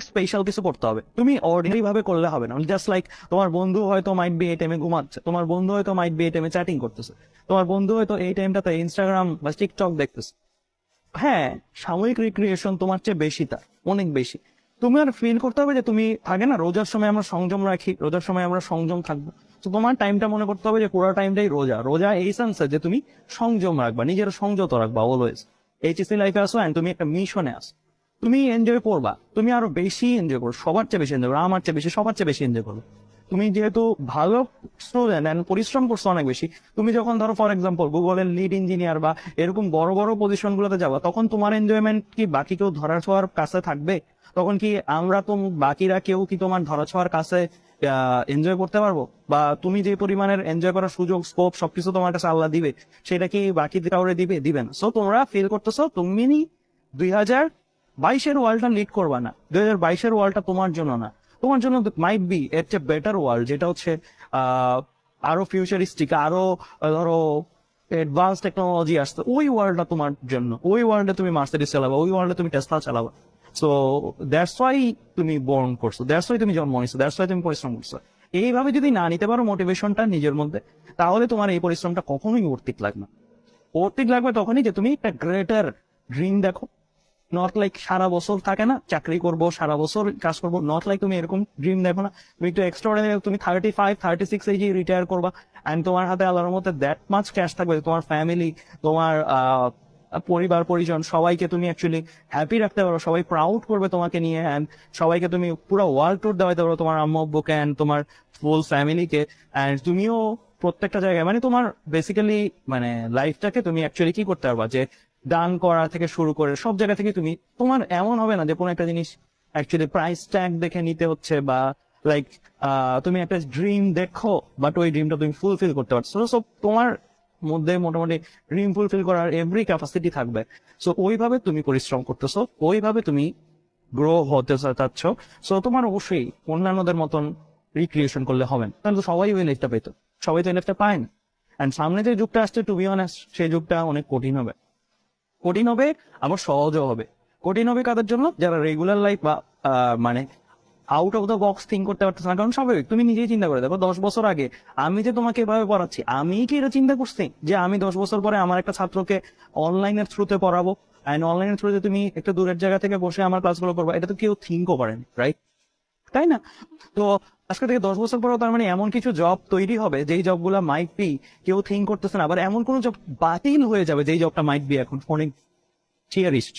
Special কিছু করতে হবে। তুমি অর্ডিনারি ভাবে করলে হবে না। জাস্ট লাইক তোমার বন্ধু হয়তো মাইট বি এই টাইমে ঘুমাচ্ছে, তোমার বন্ধু হয়তো মাইট বি এই টাইমে চ্যাটিং করতেছে, তোমার বন্ধু হয়তো এই টাইমটাতে ইনস্টাগ্রাম বা টিকটক দেখতেছে। হ্যাঁ সাময়িক রিক্রিয়েশন তোমার চেয়ে বেশি তার, অনেক বেশি। তুমি আর ফিল করতে হবে যে তুমি থাকে না, রোজার সময় আমরা সংযম রাখি, রোজার সময় আমরা সংযম থাকব। তো তোমার টাইমটা মনে করতে হবে যে পুরো টাইমটাই রোজা। রোজা এই সেন্সে যে তুমি সংযম রাখবা, নিজের সংযত রাখবা অলওয়েজ এইচএসসি লাইফে আসো অ্যান্ড তুমি একটা মিশনে আসো। তুমি এনজয় করবা। তুমি আরও বেশি এনজয় করো। সবার চেয়ে বেশি এনজয় করো, আমার চেয়ে বেশি, সবার চেয়ে বেশি এনজয় করো। তুমি যেহেতু ভালো স্টুডেন্ট অ্যান্ড পরিশ্রম করছ অনেক বেশি, তুমি যখন ধরো ফর এক্সাম্পল গুগলের লিড ইঞ্জিনিয়ার বা এরকম বড় বড় পজিশন গুলোতে যাবা, তখন তোমার এনজয়মেন্ট কি বাকি কেউ ধরা ছোঁয়ার কাছে থাকবে? তখন কি আমরা তো বাকিরা কেউ কি তোমার ধরা ছোঁয়ার কাছে এনজয় করতে পারব? বা তুমি যে পরিমাণের এনজয় করার সুযোগ স্কোপ সবকিছু তোমার কাছে আল্লাহ দিবে, সেটা কি বাকি কাউরে দিবে? দিবে না। সো তোমরা ফিল করতেছো, তুমি দুই হাজার বাইশের ওয়ার্ল্ডটা লিড করবা না। দুই হাজার বাইশের ওয়ার্ল্ডটা তোমার জন্য না। তোমার জন্য মাইট বি এর চেয়ে বেটার ওয়ার্ল্ড যেটা হচ্ছে আরও ফিউচারিস্টিক আরও ধরো অ্যাডভান্স টেকনোলজি আসছে। ওই ওয়ার্ল্ডটা তোমার জন্য। ওই ওয়ার্ল্ডে তুমি মার্সিডিস চালাবা, ওই ওয়ার্ল্ডে তুমি টেসলা চালাবা। সো দ্যাটস ওয়াই তুমি বর্ন করছ। দ্যাটস ওয়াই তুমি জন্ম নিছো। দ্যাটস ওয়াই তুমি পরিশ্রম করছ। এইভাবে যদি না নিতে পারো মোটিভেশনটা নিজের মধ্যে, তাহলে তোমার এই পরিশ্রমটা কখনোই অর্থিক লাগবে অর্থিক লাগবে তখনই যে তুমি একটা গ্রেটার ড্রিম দেখো। নট লাইক সারা বছর থাকে না, চাকরি করব, সারা বছর কাজ করব। নট লাইক তুমি এরকম ড্রিম দেখো না, তুমি একটু এক্সট্রা তুমি থার্টি ফাইভ থার্টি সিক্স এজে রিটায়ার করবা অ্যান্ড তোমার হাতে আল্লাহর মধ্যে দ্যাট মাছ ক্যাশ থাকবে, তোমার ফ্যামিলি তোমার পরিবার, পরিজন, সবাইকে তুমি অ্যাকচুয়ালি হ্যাপি রাখতে পারো, সবাই প্রাউড করবে তোমাকে নিয়ে অ্যান্ড সবাইকে তুমি পুরো ওয়ার্ল্ড ট্যুর দেওয়াতে পারো তোমার আম্মু, আব্বুকে অ্যান্ড তোমার ফুল ফ্যামিলিকে অ্যান্ড তুমিও প্রত্যেকটা জায়গায় মানে তোমার বেসিক্যালি মানে লাইফটাকে তুমি অ্যাকচুয়ালি কি করতে পারবা? যে দান করা থেকে শুরু করে সব জায়গা থেকে তুমি, তোমার এমন হবে না যে কোনো একটা জিনিস অ্যাকচুয়ালি প্রাইস ট্যাগ দেখে নিতে হচ্ছে বা লাইক তুমি একটা ড্রিম দেখো বাট ওই ড্রিমটা তুমি ফুলফিল করতে পারছ। সো তোমার মধ্যে মোটামুটি ড্রিম ফুলফিল করার এভরি ক্যাপাসিটি থাকবে। সো ওইভাবে তুমি পরিশ্রম করতেছো, ওইভাবে তুমি গ্রো হতে চাচ্ছ। সো তোমার অবশ্যই অন্যান্যদের মতন রিক্রিয়েশন করলে হবে না। তাহলে তো সবাই ওই লাইফটা পেতো। সবাই তো এই লাইফটা পায় না। অ্যান্ড সামনে যে যুগটা আসছে টু বি অনেস্ট সেই যুগটা অনেক কঠিন হবে। কঠিন হবে, আবার সহজও হবে। কঠিন হবে কাদের জন্য? যারা রেগুলার লাইফ বা মানে out of the box think করতে পারতেছে না। কারণ স্বাভাবিক, তুমি নিজেই চিন্তা করে দেখো, দশ বছর আগে আমি যে তোমাকে এভাবে পড়াচ্ছি, আমি কি এটা চিন্তা করছি? যে আমি দশ বছর পরে আমার একটা ছাত্রকে অনলাইনের থ্রুতে পড়াবো অ্যান্ড অনলাইনের থ্রুতে তুমি একটা দূরের জায়গা থেকে বসে আমার ক্লাসগুলো করব, এটা তো কেউ থিঙ্কও করেনি রাইট তাই না? তো আজকে থেকে দশ বছর পরেও তার মানে এমন কিছু জব তৈরি হবে, যেই জবগুলো মাইট বি কেউ থিঙ্ক করতেছে না, আবার এমন কোন জব বাতিল হয়ে যাবে যেই জবটা মাইট বি এখন। অনেক চিয়ারিস্ট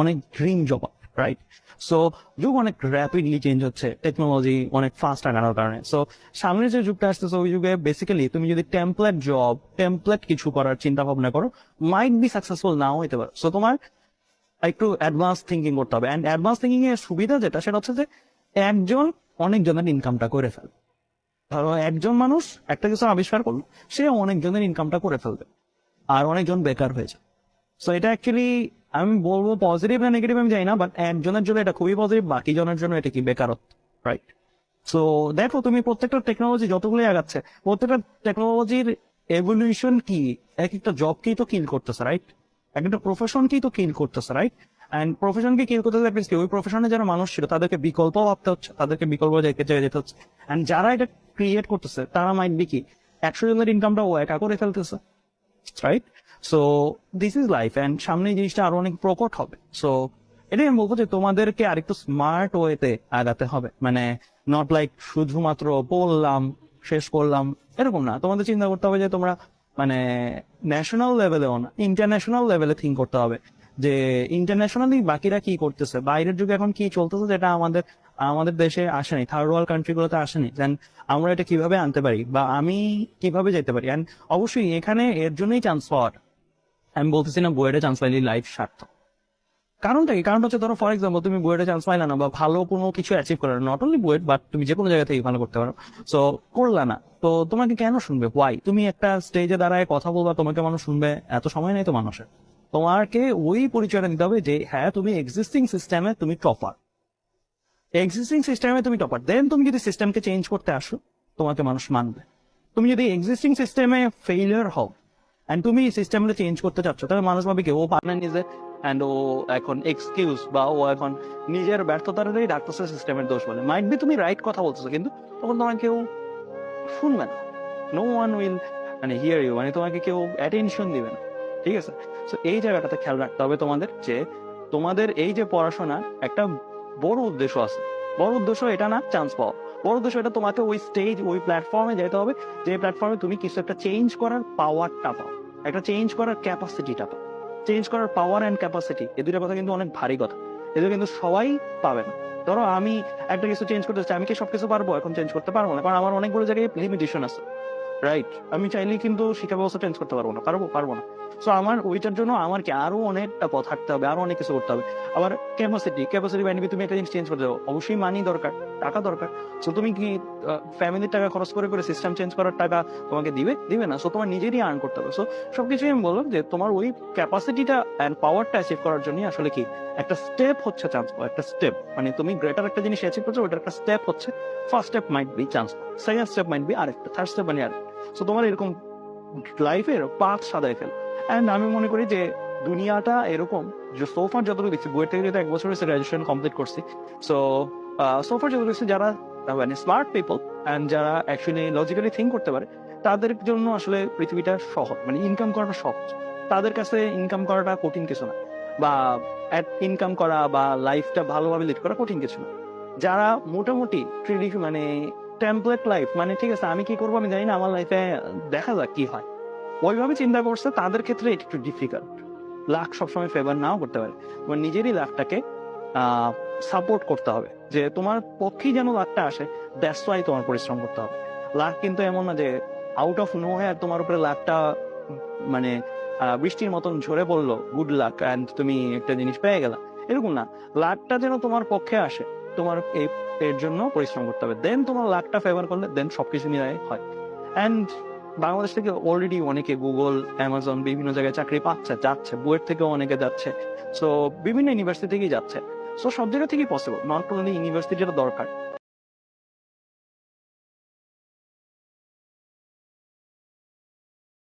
অনেক ড্রিম জব রাইট সো যুগ অনেক র্যাপিডলি চেঞ্জ হচ্ছে টেকনোলজি অনেক ফাস্ট আগানোর কারণে। সো সামনে যে যুগটা আসতেছে, ওই যুগে বেসিক্যালি তুমি যদি টেমপ্লেট জব টেমপ্লেট কিছু করার চিন্তা ভাবনা করো মাইট বি সাকসেসফুল নাও হইতে পারো। সো তোমার একটু অ্যাডভান্স থিঙ্কিং করতে হবে। অ্যান্ড অ্যাডভান্স থিঙ্কিং এর সুবিধা যেটা, সেটা হচ্ছে যে একজন অনেকজনের ইনকামটা করে ফেলবে ধরো একজন মানুষ একটা কিছু আবিষ্কার করল, সে অনেকজনের ইনকামটা করে ফেলবে, আর অনেকজন বেকার হয়ে যায় সো এটা অ্যাকচুয়ালি আমি বলব পজিটিভ না নেগেটিভ আমি জানি না বাট একজনের জন্য এটা খুবই পজিটিভ বাকি জনের জন্য এটা কি বেকারত্ব রাইট সো দেখো তুমি প্রত্যেকটা টেকনোলজি যতগুলোই আগাচ্ছে, প্রত্যেকটা টেকনোলজির এভলিউশন কি? এক একটা জবকেই তো কিল করতেছে রাইট এক একটা প্রফেশনকেই তো কিল করতেছে রাইট অ্যান্ড প্রফেশনকে কিল করতে কি ওই প্রফেশনে যারা মানুষ ছিল, তাদেরকে বিকল্প ভাবতে হচ্ছে, তাদেরকে বিকল্প জায়গায় জায়গায় যেতে হচ্ছে। অ্যান্ড যারা এটা ক্রিয়েট করতেছে, তারা মাইট বি কি, একশো জনের ইনকামটা ও একা করে ফেলতেছে right so this is life and সামনে জিনিসটা আরও অনেক প্রকট হবে। সো এটাই আমি বলব যে তোমাদেরকে আরেকটু স্মার্ট ওয়েতে আগাতে হবে। মানে নট লাইক শুধুমাত্র পড়লাম শেষ করলাম, এরকম না। তোমাদের চিন্তা করতে হবে যে তোমরা মানে ন্যাশনাল লেভেলেও না ইন্টারন্যাশনাল লেভেলে থিঙ্ক করতে হবে। যে ইন্টারন্যাশনালি বাকিরা কি করতেছে? বাইরের যুগে এখন কি চলতেছে যেটা আমাদের আমাদের দেশে আসেনি থার্ড ওয়ার্ল্ড কান্ট্রি গুলোতে আসেনি দেন আমরা এটা কীভাবে আনতে পারি বা আমি কীভাবে যেতে পারি? অ্যান্ড অবশ্যই এখানে এর জন্যই চান্স পাওয়ার। আমি বলতেছি না বইয়ের চান্স পাইলে লাইফ সার্থক। কারণটা কি? কারণটা হচ্ছে ধরো ফর এক্সাম্পল তুমি বুয়েটে চান্স পাইলা না বা ভালো কোনো কিছু অ্যাচিভ করে নট অনলি বুয়েট বাট তুমি যে কোনো জায়গা থেকে ভালো করতে পারো। সো করলা না। তো তোমাকে কেন শুনবে? ওয়াই তুমি একটা স্টেজে দাঁড়ায় কথা বলবা, তোমাকে মানুষ শুনবে, এত সময় নেই তো মানুষের। তোমাকে ওই পরিচয়টা দিতে হবে যে হ্যাঁ তুমি এক্সিস্টিং সিস্টেমে তুমি টপার এক্সিস্টিং সিস্টেমে তুমি টপার দেন তুমি যদি সিস্টেমকে চেঞ্জ করতে আসো, তোমাকে মানুষ মানবে। তুমি যদি এক্সিস্টিং সিস্টেমে ফেইলিয়ার হও অ্যান্ড তুমি সিস্টেমটা চেঞ্জ করতে চাচ্ছ, তাহলে মানুষ ভাবে কি, ও পারে নিজে অ্যান্ড ও এখন এক্সকিউজ বা ও এখন নিজের ব্যর্থতারই ডাক্তার সিস্টেমের দোষ বলে। মাইন্ড বি তুমি রাইট কথা বলতেছো, কিন্তু তখন তোমার কেউ শুনবে না। নো ওয়ান উইল মানে হিয়ার ইউ মানে তোমাকে কেউ অ্যাটেনশন দিবে না। ঠিক আছে? তো এই জায়গাটাতে খেয়াল রাখতে হবে তোমাদের যে, তোমাদের এই যে পড়াশোনার একটা বড় উদ্দেশ্য আছে। বড় উদ্দেশ্য এটা না চান্স পাওয়া। বড় উদ্দেশ্য এটা তোমাকে ওই স্টেজ ওই প্ল্যাটফর্মে যেতে হবে, যে প্ল্যাটফর্মে তুমি কিছু একটা চেঞ্জ করার পাওয়ারটা পাও। একটা চেঞ্জ করার ক্যাপাসিটিটা পাও। চেঞ্জ করার পাওয়ার অ্যান্ড ক্যাপাসিটি এই দুটা কথা কিন্তু অনেক ভারী কথা। এদের কিন্তু সবাই পাবে না। ধরো আমি একটা কিছু চেঞ্জ করতে চাই আমি কি সবকিছু পারব? এখন চেঞ্জ করতে পারব না। কারণ আমার অনেকগুলো জায়গায় লিমিটেশন আছে। রাইট আমি চাইলেই কিন্তু শিক্ষা ব্যবস্থা চেঞ্জ করতে পারব না, পারব পারব না। সো আমার, ওইটার জন্য আমার কি আরও অনেকটা পথ হাঁটতে হবে, আরও অনেক কিছু করতে হবে। আবার ক্যাপাসিটি ক্যাপাসিটি বাইন্ড তুমি একটা জিনিস চেঞ্জ করতে যাও অবশ্যই মানি দরকার, টাকা দরকার। সো তুমি কি ফ্যামিলির টাকা খরচ করে করে সিস্টেম চেঞ্জ করার টাকা তোমাকে দিবে? দিবে না। সো তোমার নিজেরই আর্ন করতে হবে। সো সবকিছুই আমি বললাম যে তোমার ওই ক্যাপাসিটিটা অ্যান্ড পাওয়ারটা অ্যাচিভ করার জন্য আসলে কি? একটা স্টেপ হচ্ছে চান্স পাওয়া, একটা স্টেপ মানে তুমি গ্রেটার একটা জিনিস অ্যাচিভ করছ, ওটার একটা স্টেপ হচ্ছে। First step might be chance second step might be আরেকটা। থার্ড স্টেপ মানে আরেকটা। সো তোমার এরকম লাইফের পাথ সাদায় ফেল। অ্যান্ড আমি মনে করি যে দুনিয়াটা এরকম যে সোফার যতটুকু দেখছি বইয়ের থেকে যেহেতু এক বছর হয়েছে গ্রাজুয়েশন কমপ্লিট করছি সো সোফার যতটুকু দেখছি যারা মানে স্মার্ট পিপল অ্যান্ড যারা অ্যাকচুয়ালি লজিক্যালি থিঙ্ক করতে পারে, তাদের জন্য আসলে পৃথিবীটা সহজ মানে ইনকাম করাটা সহজ। তাদের কাছে ইনকাম করাটা কঠিন কিছু না, বা ইনকাম করা বা লাইফটা ভালোভাবে লিড করা কঠিন কিছু না। যারা মোটামুটি ট্রেডিশ মানে টেমপ্লেট লাইফ মানে ঠিক আছে, আমি কি করব আমি জানি না, আমার লাইফে দেখা যাক কি হয়। ওইভাবে চিন্তা করছে, তাদের ক্ষেত্রে একটু ডিফিকাল্ট লাখ সবসময় ফেভার নাও করতে পারে। তোমার নিজেরই লাখটাকে সাপোর্ট করতে হবে। যে তোমার পক্ষেই যেন লাখটা আসে দ্যাটস ওয়াই তোমার পরিশ্রম করতে হবে। লাখ কিন্তু এমন না যে আউট অফ নো আর তোমার উপরে লাখটা মানে বৃষ্টির মতন ঝরে পড়ল গুড লাক অ্যান্ড তুমি একটা জিনিস পেয়ে গেলা। এরকম না। লাখটা যেন তোমার পক্ষে আসে। তোমার এই এর জন্য পরিশ্রম করতে হবে। দেন তোমার লাখটা ফেভার করলে দেন সবকিছু নিয়ে হয়। অ্যান্ড বাংলাদেশ থেকে অলরেডি অনেকে গুগল অ্যামাজন বিভিন্ন জায়গায় চাকরি পাচ্ছে, যাচ্ছে বইয়ের থেকেও অনেকে যাচ্ছে। সো বিভিন্ন ইউনিভার্সিটি থেকেই যাচ্ছে। সো সব জায়গা থেকেই পসিবল নট অনলি ইউনিভার্সিটি যেটা দরকার।